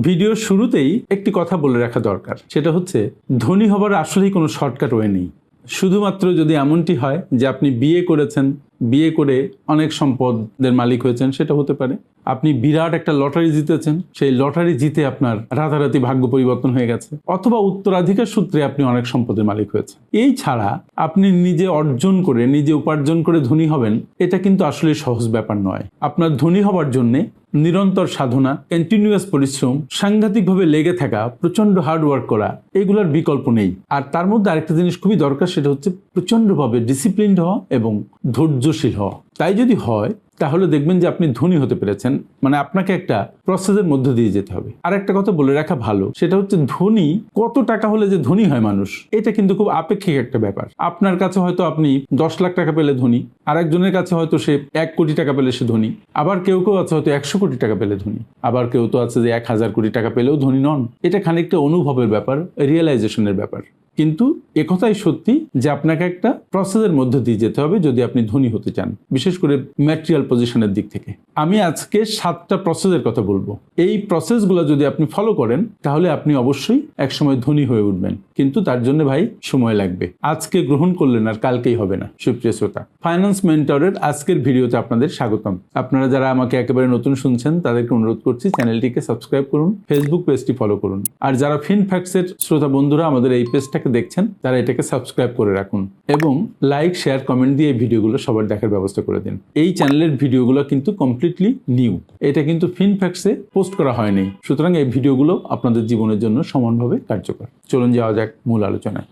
ভিডিওর শুরুতেই একটি কথা বলে রাখা দরকার। সেটা হচ্ছে, ধনী হবার আসলেই কোনো শর্টকাট ওয়ে নেই। শুধুমাত্র যদি এমনটি হয় যে আপনি বিয়ে করেছেন, বিয়ে করে অনেক সম্পদের মালিক হয়েছেন, সেটা হতে পারে। আপনি বিরাট একটা লটারি জিতেছেন। সেই লটারি জিতে আপনার রাতারাতি ভাগ্য পরিবর্তন হয়ে গেছে। অথবা উত্তরাধিকার সূত্রে আপনি অনেক সম্পদের মালিক হয়েছেন। এই ছাড়া আপনি নিজে অর্জন করে, নিজে উপার্জন করে ধনী হবেন, এটা কিন্তু আসলে সহজ ব্যাপার নয়। আপনার ধনী হবার জন্যে নিরন্তর সাধনা কন্টিনিউয়াস পরিশ্রম, সাংঘাতিকভাবে লেগে থাকা প্রচণ্ড হার্ডওয়ার্ক করা, এগুলোর বিকল্প নেই। আর তার মধ্যে আরেকটা জিনিস খুবই দরকার, সেটা হচ্ছে প্রচন্ডভাবে ডিসিপ্লিনড হওয়া এবং ধৈর্যশীল হওয়া। তাই যদি হয় তাহলে দেখবেন যে আপনি ধনী হতে পেরেছেন। মানে আপনাকে একটা প্রসেসের মধ্যে দিয়ে যেতে হবে। আর একটা কথা বলে রাখা ভালো, সেটা হচ্ছে ধনী, কত টাকা হলে যে ধনী হয় মানুষ, এটা কিন্তু খুব আপেক্ষিক একটা ব্যাপার। আপনার কাছে হয়তো আপনি দশ লাখ টাকা পেলে ধনী আর একজনের কাছে হয়তো সে এক কোটি টাকা পেলে সে ধনী, আবার কেউ কেউ আছে হয়তো একশো কোটি টাকা পেলে ধনী, আবার কেউ তো আছে যে এক হাজার কোটি টাকা পেলেও ধনী নন। এটা খানিকটা অনুভবের ব্যাপার রিয়েলাইজেশনের ব্যাপার। কিন্তু একথাই সত্যি যে আপনাকে একটা প্রসেসের মধ্যে দিয়ে যেতে হবে যদি আপনি ধনী হতে চান, বিশেষ করে ম্যাটেরিয়াল পজিশনের দিক থেকে। আমি আজকে সাতটা প্রসেসের কথা বলব। এই প্রসেসগুলো যদি আপনি ফলো করেন, তাহলে আপনি অবশ্যই একসময় ধনী হয়ে উঠবেন। কিন্তু তার জন্য ভাই, সময় লাগবে। আজকে গ্রহণ করলেন আর কালকেই হবে না, সুপ্রিয় শ্রোতা। ফাইন্যান্স মেন্টরের আজকের ভিডিওতে আপনাদের স্বাগতম। আপনারা যারা আমাকে একেবারে নতুন শুনছেন, তাদেরকে অনুরোধ করছি চ্যানেলটিকে সাবস্ক্রাইব করুন ফেসবুক পেজটি ফলো করুন। আর যারা ফিন ফ্যাক্টসের শ্রোতা বন্ধুরা, আমাদের এই পেজটাকে দেখছেন, তারা এটাকে সাবস্ক্রাইব করে রাখুন এবং লাইক শেয়ার কমেন্ট দিয়ে ভিডিওগুলো সবার দেখার ব্যবস্থা করে দিন। এই চ্যানেলের ভিডিওগুলো কিন্তু কমপ্লিটলি নিউ এটা কিন্তু ফিন ফ্যাক্টসে পোস্ট করা হয়নি। সুতরাং এই ভিডিওগুলো আপনাদের জীবনের জন্য সমানভাবে কার্যকর। চলুন যাওয়া যাক মূল আলোচনায়।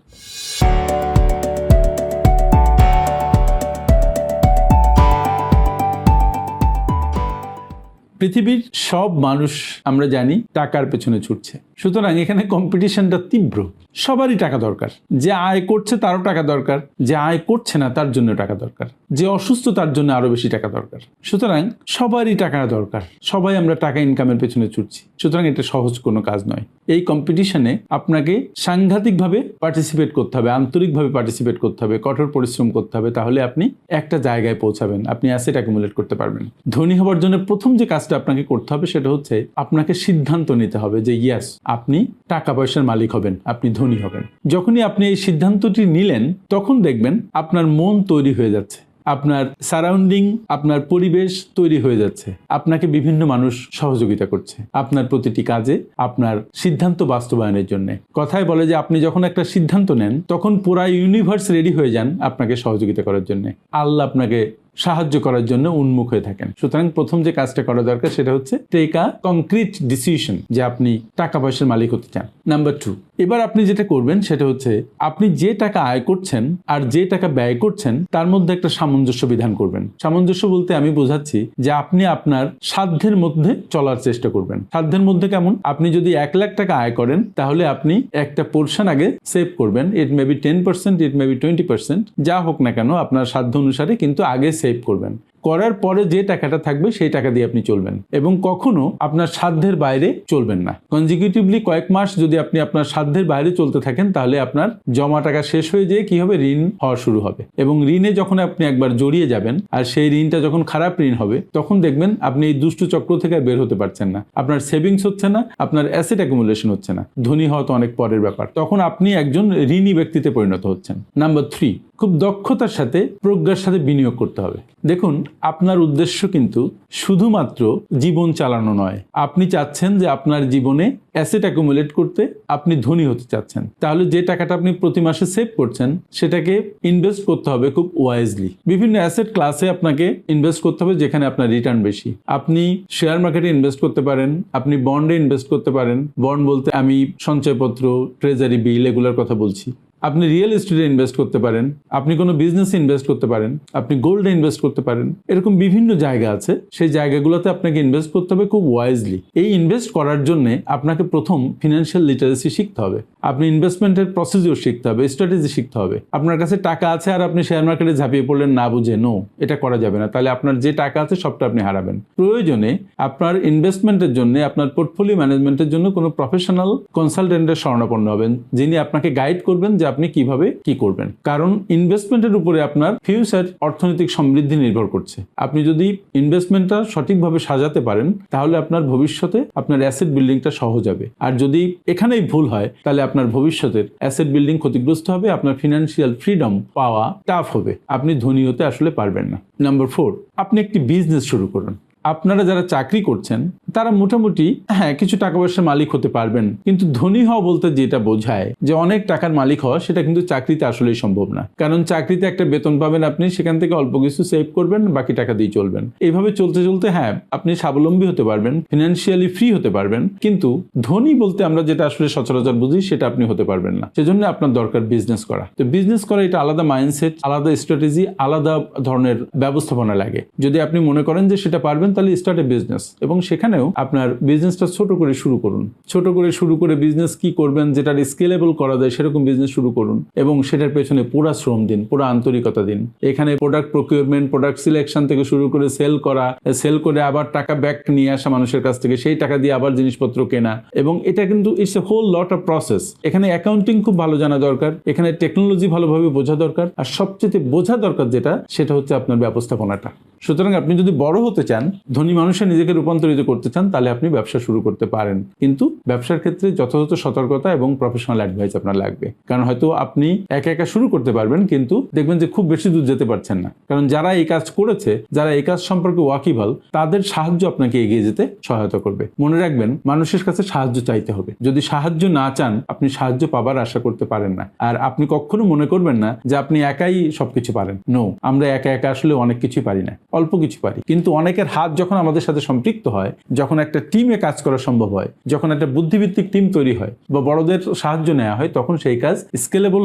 পৃথিবীর সব মানুষ আমরা জানি টাকার পেছনে ছুটছে। সুতরাং এখানে কম্পিটিশনটা তীব্র। সবারই টাকা দরকার। যে আয় করছে তারও টাকা দরকার। যে আয় করছে না তার জন্য টাকা দরকার। যে অসুস্থ তার জন্য আরও বেশি টাকা দরকার। সুতরাং সবারই টাকা দরকার। সবাই আমরা টাকা ইনকামের পেছনে ছুটছি। সুতরাং এটা সহজ কোনো কাজ নয়। এই কম্পিটিশনে আপনাকে সাংঘাতিকভাবে পার্টিসিপেট করতে হবে, আন্তরিকভাবে পার্টিসিপেট করতে হবে, কঠোর পরিশ্রম করতে হবে, তাহলে আপনি একটা জায়গায় পৌঁছাবেন। আপনি অ্যাসেট অ্যাকুমুলেট করতে পারবেন। ধনী হবার জন্য প্রথম যে কাজটা আপনাকে করতে হবে সেটা হচ্ছে আপনাকে সিদ্ধান্ত নিতে হবে যে ইয়াস আপনি টাকা পয়সার মালিক হবেন, আপনি ধনী হবেন। যখনই আপনি এই সিদ্ধান্তটি নিলেন, তখন দেখবেন আপনার মন তৈরি হয়ে যাচ্ছে। আপনার সারাউন্ডিং, আপনার পরিবেশ তৈরি হয়ে যাচ্ছে। আপনাকে বিভিন্ন মানুষ সহযোগিতা করছে। আপনার প্রতিটি কাজে, আপনার সিদ্ধান্ত বাস্তবায়নের জন্য। কথায় বলে যে আপনি যখন একটা সিদ্ধান্ত নেন, তখন পুরা ইউনিভার্স রেডি হয়ে যান আপনাকে সহযোগিতা করার জন্য। আল্লাহ আপনাকে সাহায্য করার জন্য উন্মুখ হয়ে থাকেন। সুতরাং প্রথম যে কাজটা করা দরকার সেটা হচ্ছে টেক আ কংক্রিট ডিসিশন যে আপনি টাকা পয়সার মালিক হতে চান। নাম্বার টু এবার আপনি যেটা করবেন সেটা হচ্ছে আপনি যে টাকা আয় করছেন আর যে টাকা ব্যয় করছেন তার মধ্যে একটা সামঞ্জস্য বিধান করবেন। সামঞ্জস্য বলতে আমি বোঝাচ্ছি যে আপনি আপনার সাধ্যের মধ্যে চলার চেষ্টা করবেন। সাধ্যের মধ্যে কেমন? আপনি যদি এক লাখ টাকা আয় করেন তাহলে আপনি একটা পোর্শন আগে সেভ করবেন। It may be ten percent it may be twenty percent যা হোক না কেন আপনার সাধ্য অনুসারে কিন্তু আগে সেভ করবেন। করার পরে যে টাকাটা থাকবে সেই টাকা দিয়ে আপনি চলবেন। এবং কখনো আপনার সাধ্যের বাইরে চলবেন না। কনজিকিউটিভলি কয়েক মাস যদি আপনি আপনার সাধ্যের বাইরে চলতে থাকেন, তাহলে আপনার জমা টাকা শেষ হয়ে যেয়ে কি হবে? ঋণ হওয়া শুরু হবে। এবং ঋণে যখন আপনি একবার জড়িয়ে যাবেন, আর সেই ঋণটা যখন খারাপ ঋণ হবে, তখন দেখবেন আপনি এই দুষ্টু চক্র থেকে বের হতে পারছেন না। আপনার সেভিংস হচ্ছে না, আপনার অ্যাসেট অ্যাকুমুলেশন হচ্ছে না। ধনী হওয়া তো অনেক পরের ব্যাপার। তখন আপনি একজন ঋণী ব্যক্তিতে পরিণত হচ্ছেন। নাম্বার থ্রি খুব দক্ষতার সাথে, প্রজ্ঞার সাথে বিনিয়োগ করতে হবে। দেখুন আপনার উদ্দেশ্য কিন্তু শুধুমাত্র জীবন চালানো নয়। আপনি চাচ্ছেন যে আপনার জীবনে অ্যাসেট অ্যাকুমুলেট করতে আপনি ধনী হতে চাচ্ছেন। তাহলে যে টাকাটা আপনি প্রতি মাসে সেভ করছেন, সেটাকে ইনভেস্ট করতে হবে খুব ওয়াইজলি বিভিন্ন অ্যাসেট ক্লাসে আপনাকে ইনভেস্ট করতে হবে যেখানে আপনার রিটার্ন বেশি। আপনি শেয়ার মার্কেটে ইনভেস্ট করতে পারেন, আপনি বন্ডে ইনভেস্ট করতে পারেন। বন্ড বলতে আমি সঞ্চয়পত্র, ট্রেজারি বিল এগুলোর কথা বলছি। আপনি রিয়েল এস্টেটে ইনভেস্ট করতে পারেন, আপনি কোনো বিজনেসে ইনভেস্ট করতে পারেন, আপনি গোল্ডে ইনভেস্ট করতে পারেন, এরকম বিভিন্ন জায়গা আছে। সেই জায়গাগুলোতে আপনাকে ইনভেস্ট করতে হবে খুব ওয়াইজলি এই ইনভেস্ট করার জন্য আপনাকে প্রথম ফিনান্সিয়াল লিটারেসি শিখতে হবে। আপনি ইনভেস্টমেন্টের প্রসিডিওর শিখতে হবে স্ট্র্যাটেজি শিখতে হবে। আপনার কাছে টাকা আছে আর আপনি শেয়ার মার্কেটে ঝাঁপিয়ে পড়লেন, না বুঝে নো এটা করা যাবে না। তাহলে আপনার যে টাকা আছে সবটা আপনি হারাবেন। প্রয়োজনে আপনার ইনভেস্টমেন্টের জন্য, আপনার পোর্টফোলিও ম্যানেজমেন্টের জন্য কোনো প্রফেশনাল কনসালটেন্টের শরণাপন্ন হবেন, যিনি আপনাকে গাইড করবেন যে আপনি কীভাবে কি করবেন? কারণ ইনভেস্টমেন্টের উপরে আপনার ফিউচার অর্থনৈতিক সমৃদ্ধি নির্ভর করছে। আপনি যদি ইনভেস্টমেন্টটা সঠিকভাবে সাজাতে পারেন, তাহলে আপনার ভবিষ্যতে আপনার অ্যাসেট বিল্ডিংটা সহজ হবে। আর যদি এখানেই ভুল হয়, তাহলে আপনার ভবিষ্যতের অ্যাসেট বিল্ডিং ক্ষতিগ্রস্ত হবে, আপনার ফিনান্সিয়াল ফ্রিডম পাওয়া টাফ হবে। আপনি ধনী হতে আসলে পারবেন না। নাম্বার ফোর আপনি একটি বিজনেস শুরু করুন। আপনারা যারা চাকরি করছেন তারা মোটামুটি হ্যাঁ কিছু টাকা পয়সার মালিক হতে পারবেন। কিন্তু ধনী হওয়া বলতে যেটা বোঝায়, যে অনেক টাকার মালিক হওয়া, সেটা কিন্তু চাকরিতে আসলেই সম্ভব না। কারণ চাকরিতে একটা বেতন পাবেন আপনি, সেখান থেকে অল্প কিছু সেভ করবেন, বাকি টাকা দিয়ে চলবেন। এইভাবে চলতে চলতে হ্যাঁ আপনি স্বাবলম্বী হতে পারবেন ফিনান্সিয়ালি ফ্রি হতে পারবেন, কিন্তু ধনী বলতে আমরা যেটা আসলে সচরাচর বুঝি, সেটা আপনি হতে পারবেন না। সেজন্য আপনার দরকার বিজনেস করা। তো বিজনেস করা এটা আলাদা মাইন্ডসেট আলাদা স্ট্র্যাটেজি আলাদা ধরনের ব্যবস্থাপনা লাগে। যদি আপনি মনে করেন যে সেটা পারবেন, তাহলে স্টার্ট এ বিজনেস এবং সেখানেও আপনার বিজনেসটা ছোট করে শুরু করুন। ছোট করে শুরু করে বিজনেস কি করবেন, যেটার স্কেলেবল করা যায় সেরকম বিজনেস শুরু করুন এবং সেটার পেছনে পুরা শ্রম দিন, পুরা আন্তরিকতা দিন। এখানে প্রোডাক্ট প্রকিউরমেন্ট প্রোডাক্ট সিলেকশন থেকে শুরু করে সেল করা সেল করে আবার টাকা ব্যাক নিয়ে আসা মানুষের কাছ থেকে, সেই টাকা দিয়ে আবার জিনিসপত্র কেনা এবং এটা কিন্তু it's a whole lot of process এখানে অ্যাকাউন্টিং খুব ভালো জানা দরকার, এখানে টেকনোলজি ভালোভাবে বোঝা দরকার আর সবচেয়ে বোঝা দরকার যেটা, সেটা হচ্ছে আপনার ব্যবস্থাপনাটা। সুতরাং আপনি যদি বড় হতে চান, ধনী মানুষে নিজেকে রূপান্তরিত করতে চান, তাহলে আপনি ব্যবসা শুরু করতে পারেন। কিন্তু ব্যবসার ক্ষেত্রে যথাযথ সতর্কতা এবং প্রফেশনাল অ্যাডভাইস আপনার লাগবে। কারণ হয়তো আপনি একা একা শুরু করতে পারবেন, কিন্তু দেখবেন যে খুব বেশি দূর যেতে পারছেন না। কারণ যারা এই কাজ করেছে, যারা এই কাজ সম্পর্কে ওয়াকিবল তাদের সাহায্য আপনাকে এগিয়ে যেতে সহায়তা করবে। মনে রাখবেন, মানুষের কাছে সাহায্য চাইতে হবে। যদি সাহায্য না চান, আপনি সাহায্য পাবার আশা করতে পারেন না। আর আপনি কখনো মনে করবেন না যে আপনি একাই সবকিছু পারেন। নো আমরা একা একা আসলে অনেক কিছুই পারি না। অল্প কিছু পারি। কিন্তু অনেকের হাত যখন আমাদের সাথে সম্পৃক্ত হয় যখন একটা টিমে কাজ করা সম্ভব হয়, যখন একটা বুদ্ধিভিত্তিক টিম তৈরি হয় বা বড়দের সাহায্য নেওয়া হয়, তখন সেই কাজ স্কেলেবল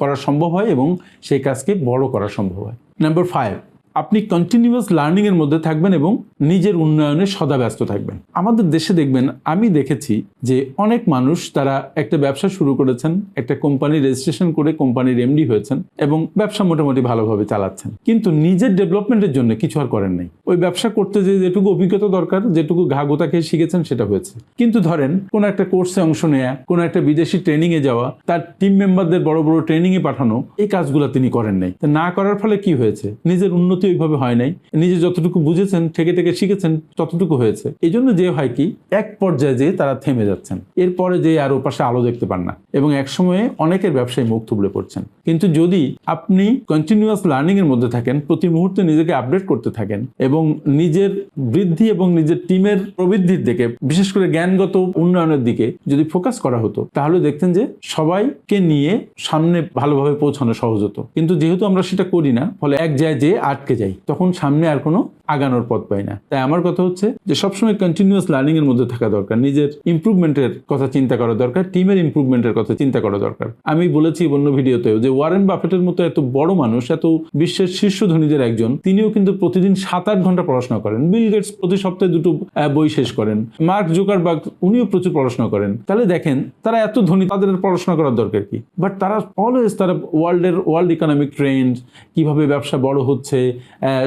করা সম্ভব হয় এবং সেই কাজকে বড় করা সম্ভব হয়। নাম্বার ফাইভ আপনি কন্টিনিউয়াস লার্নিংয়ের মধ্যে থাকবেন এবং নিজের উন্নয়নে সদা ব্যস্ত থাকবেন। আমাদের দেশে দেখবেন, আমি দেখেছি যে অনেক মানুষ তারা একটা ব্যবসা শুরু করেছেন, একটা কোম্পানি রেজিস্ট্রেশন করে কোম্পানির এমডি হয়েছেন এবং ব্যবসা মোটামুটি ভালোভাবে চালাচ্ছেন। কিন্তু নিজের ডেভেলপমেন্টের জন্য কিছু আর করেন নাই। ওই ব্যবসা করতে যে যেটুকু অভিজ্ঞতা দরকার, যেটুকু ঘা গোতা খেয়ে শিখেছেন, সেটা হয়েছে। কিন্তু ধরেন, কোনো একটা কোর্সে অংশ নেয়া, কোনো একটা বিদেশি ট্রেনিংয়ে যাওয়া, তার টিম মেম্বারদের বড় বড় ট্রেনিংয়ে পাঠানো, এই কাজগুলো তিনি করেন নাই। না করার ফলে কি হয়েছে? নিজের উন্নতি ওইভাবে হয় নাই। নিজে যতটুকু বুঝেছেন, থেকে থেকে শিখেছেন, ততটুকু হয়েছে। এই জন্য যে হয় কি, এক পর্যায়ে যেয়ে তারা থেমে যাচ্ছেন। এরপরে যে আর ওপাশে আলো দেখতে পান না। এবং এক সময়ে অনেকের ব্যবসায় মুখ থুবড়ে পড়ছেন। কিন্তু যদি আপনি কন্টিনিউয়াস লার্নিং এর মধ্যে থাকেন, প্রতি মুহূর্তে নিজেকে আপডেট করতে থাকেন এবং নিজের বৃদ্ধি এবং নিজের টিমের প্রবৃদ্ধির দিকে, বিশেষ করে জ্ঞানগত উন্নয়নের দিকে যদি ফোকাস করা হতো, তাহলে দেখতেন যে সবাইকে নিয়ে সামনে ভালোভাবে পৌঁছানো সহজ হতো। কিন্তু যেহেতু আমরা সেটা করি না, ফলে এক জায়গায় যেয়ে আটকে যাই, তখন সামনে আর কোনো আগানোর পথ পাই না। তাই আমার কথা হচ্ছে যে সবসময় কন্টিনিউয়াস লার্নিং এর মধ্যে থাকা দরকার, নিজের ইমপ্রুভমেন্টের কথা চিন্তা করা দরকার টিমের ইমপ্রুভমেন্টের কথা চিন্তা করা দরকার। আমি বলেছি অন্য ভিডিওতেও যে ওয়ারেন বাফেটের মতো এত বড় মানুষ, এত বিশ্বের শীর্ষ ধনীদের একজন, তিনিও কিন্তু প্রতিদিন সাত আট ঘণ্টা পড়াশোনা করেন। বিল গেটস প্রতি সপ্তাহে দুটো বই শেষ করেন। মার্ক জোকার জোকারবার্গ উনিও প্রচুর পড়াশোনা করেন। তাহলে দেখেন, তারা এত ধনী, তাদের পড়াশোনা করার দরকার কি? বাট তারা অলওয়েজ তারা ওয়ার্ল্ডের ওয়ার্ল্ড ইকোনমিক ট্রেন্ড কীভাবে ব্যবসা বড় হচ্ছে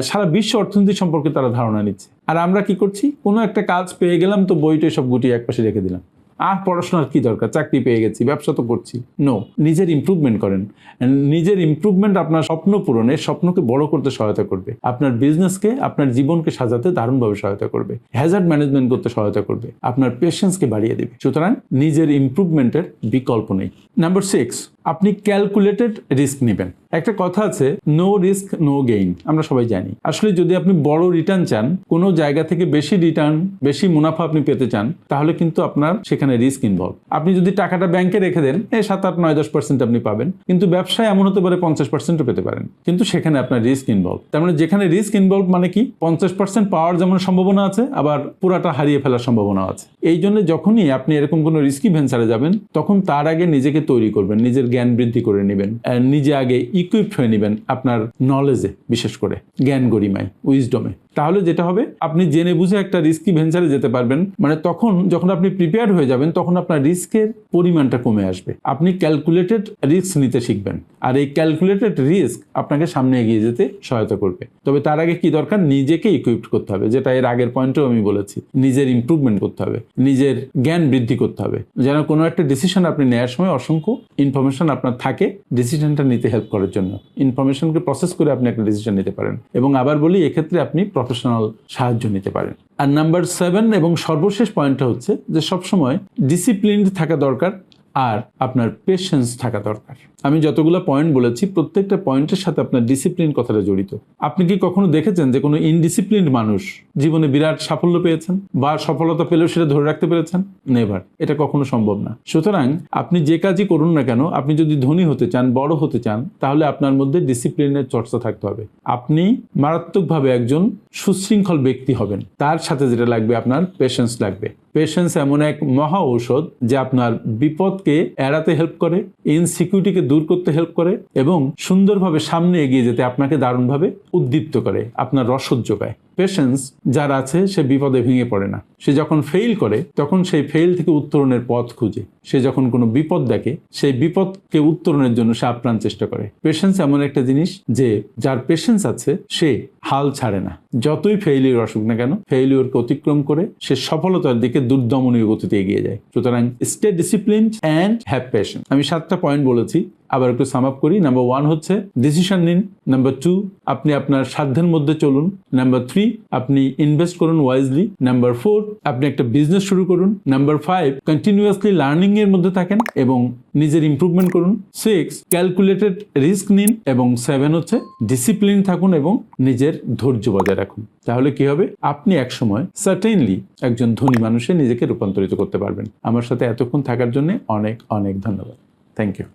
সারা বিশ্ব অর্থনীতি সম্পর্কে তারা ধারণা নিচ্ছে। আর আমরা কি করছি? কোনো একটা কাজ পেয়ে গেলাম, তো বইটা সব গুটিয়ে একপাশে রেখে দিলাম। আর পড়াশোনার কি দরকার? চাকরি পেয়ে গেছি, ব্যবসা তো করছি। নো নিজের ইমপ্রুভমেন্ট করেন। নিজের ইমপ্রুভমেন্ট আপনার স্বপ্ন পূরণে, স্বপ্নকে বড় করতে সহায়তা করবে। আপনার বিজনেসকে আপনার জীবনকে সাজাতে দারুণভাবে সহায়তা করবে। হ্যাজার্ড ম্যানেজমেন্ট করতে সহায়তা করবে। আপনার পেশেন্সকে বাড়িয়ে দেবে। সুতরাং নিজের ইমপ্রুভমেন্টের বিকল্প নেই। নাম্বার সিক্স আপনি ক্যালকুলেটেড রিস্ক নেবেন। একটা কথা আছে নো রিস্ক নো গেইন আমরা সবাই জানি। আসলে যদি আপনি বড় রিটার্ন চান, কোনো জায়গা থেকে বেশি রিটার্ন বেশি মুনাফা আপনি পেতে চান, তাহলে কিন্তু আপনার সেখানে রিস্ক ইনভলভ আপনি যদি টাকাটা ব্যাংকে রেখে দেন, এই সাত, আট, নয়, দশ পার্সেন্ট আপনি পাবেন। কিন্তু ব্যবসায় এমন হতে পারে পঞ্চাশ পার্সেন্টও পেতে পারেন। কিন্তু সেখানে আপনার রিস্ক ইনভলভ তার মানে যেখানে রিস্ক ইনভলভ মানে কি? পঞ্চাশ পার্সেন্ট পাওয়ার যেমন সম্ভাবনা আছে, আবার পুরাটা হারিয়ে ফেলার সম্ভাবনা আছে। এই জন্য যখনই আপনি এরকম কোনো রিস্কি ভেঞ্চারে যাবেন, তখন তার আগে নিজেকে তৈরি করবেন, নিজের জ্ঞান বৃদ্ধি করে নেবেন নিজে আগে ইকুইপড হয়ে নেবেন আপনার নলেজে বিশেষ করে জ্ঞান গরিমায় উইজডমে তাহলে যেটা হবে, আপনি জেনে বুঝে একটা রিস্কি ভেঞ্চারে যেতে পারবেন। মানে তখন যখন আপনি প্রিপেয়ার হয়ে যাবেন, তখন আপনার রিস্কের পরিমাণটা কমে আসবে। আপনি ক্যালকুলেটেড রিস্ক নিতে শিখবেন। আর এই ক্যালকুলেটেড রিস্ক আপনাকে সামনে এগিয়ে যেতে সহায়তা করবে। তবে তার আগে কি দরকার? নিজেকে ইকুইপড করতে হবে। যেটা এর আগের পয়েন্টেও আমি বলেছি। নিজের ইমপ্রুভমেন্ট করতে হবে। নিজের জ্ঞান বৃদ্ধি করতে হবে। যেন কোনো একটা ডিসিশন আপনি নেওয়ার সময় অসংখ্য ইনফরমেশন আপনার থাকে ডিসিশনটা নিতে হেল্প করার জন্য। ইনফরমেশনকে প্রসেস করে আপনি একটা ডিসিশন নিতে পারেন। এবং আবার বলি, এক্ষেত্রে আপনি প্রফেশনাল সাহায্য নিতে পারেন। আর নাম্বার সেভেন এবং সর্বশেষ পয়েন্টটা হচ্ছে যে সবসময় ডিসিপ্লিনড থাকা দরকার আর আপনার পেশেন্স থাকা দরকার। আমি যতগুলো পয়েন্ট বলেছি, প্রত্যেকটা পয়েন্টের সাথে আপনার ডিসিপ্লিন কথাটা জড়িত। আপনি কি কখনো দেখেছেন যে কোনো ইনডিসিপ্লিনড মানুষ জীবনে বিরাট সাফল্য পেয়েছেন বা সফলতা পেলেও সেটা ধরে রাখতে পেরেছেন? নেভার এটা কখনো সম্ভব না। সুতরাং আপনি যে কাজই করুন না কেন, আপনি যদি ধনী হতে চান, বড় হতে চান, তাহলে আপনার মধ্যে ডিসিপ্লিনের চর্চা থাকতে হবে। আপনি মারাত্মকভাবে একজন সুশৃঙ্খল ব্যক্তি হবেন। তার সাথে যেটা লাগবে, আপনার পেশেন্স লাগবে। পেশেন্স এমন এক মহা ঔষধ যে আপনার বিপদকে এড়াতে হেল্প করে ইনসিকিউরিটিকে দূর করতে হেল্প করে এবং সুন্দরভাবে সামনে এগিয়ে যেতে আপনাকে দারুণভাবে উদ্দীপ্ত করে, আপনার রসদ যোগায়। পেশেন্স যার আছে সে বিপদে ভেঙে পড়ে না। সে যখন ফেইল করে, তখন সেই ফেইল থেকে উত্তরণের পথ খুঁজে। সে যখন কোনো বিপদ দেখে, সেই বিপদকে উত্তরণের জন্য সে আপ্রাণ চেষ্টা করে। পেশেন্স এমন একটা জিনিস যে, যার পেশেন্স আছে, সে হাল ছাড়ে না। যতই ফেইলিওর আসুক না কেন ফেইলিওরকে অতিক্রম করে, সে সফলতার দিকে দুর্দমনীয় গতিতে এগিয়ে যায়। সুতরাং stay discipline and have patience আমি সাতটা পয়েন্ট বলেছি, আবার একটু সাম আপ করি। নাম্বার ওয়ান হচ্ছে ডিসিশন নিন। নাম্বার টু আপনি আপনার সাধ্যের মধ্যে চলুন। নাম্বার থ্রি আপনি ইনভেস্ট করুন ওয়াইজলি নাম্বার ফোর আপনি একটা বিজনেস শুরু করুন। নাম্বার ফাইভ কন্টিনিউয়াসলি লার্নিং এর মধ্যে থাকেন এবং নিজের ইম্প্রুভমেন্ট করুন। সিক্স ক্যালকুলেটেড রিস্ক নিন এবং সেভেন হচ্ছে ডিসিপ্লিন থাকুন এবং নিজের ধৈর্য বজায় রাখুন। তাহলে কি হবে? আপনি একসময় সার্টেনলি একজন ধনী মানুষে নিজেকে রূপান্তরিত করতে পারবেন। আমার সাথে এতক্ষণ থাকার জন্য অনেক অনেক ধন্যবাদ। Thank you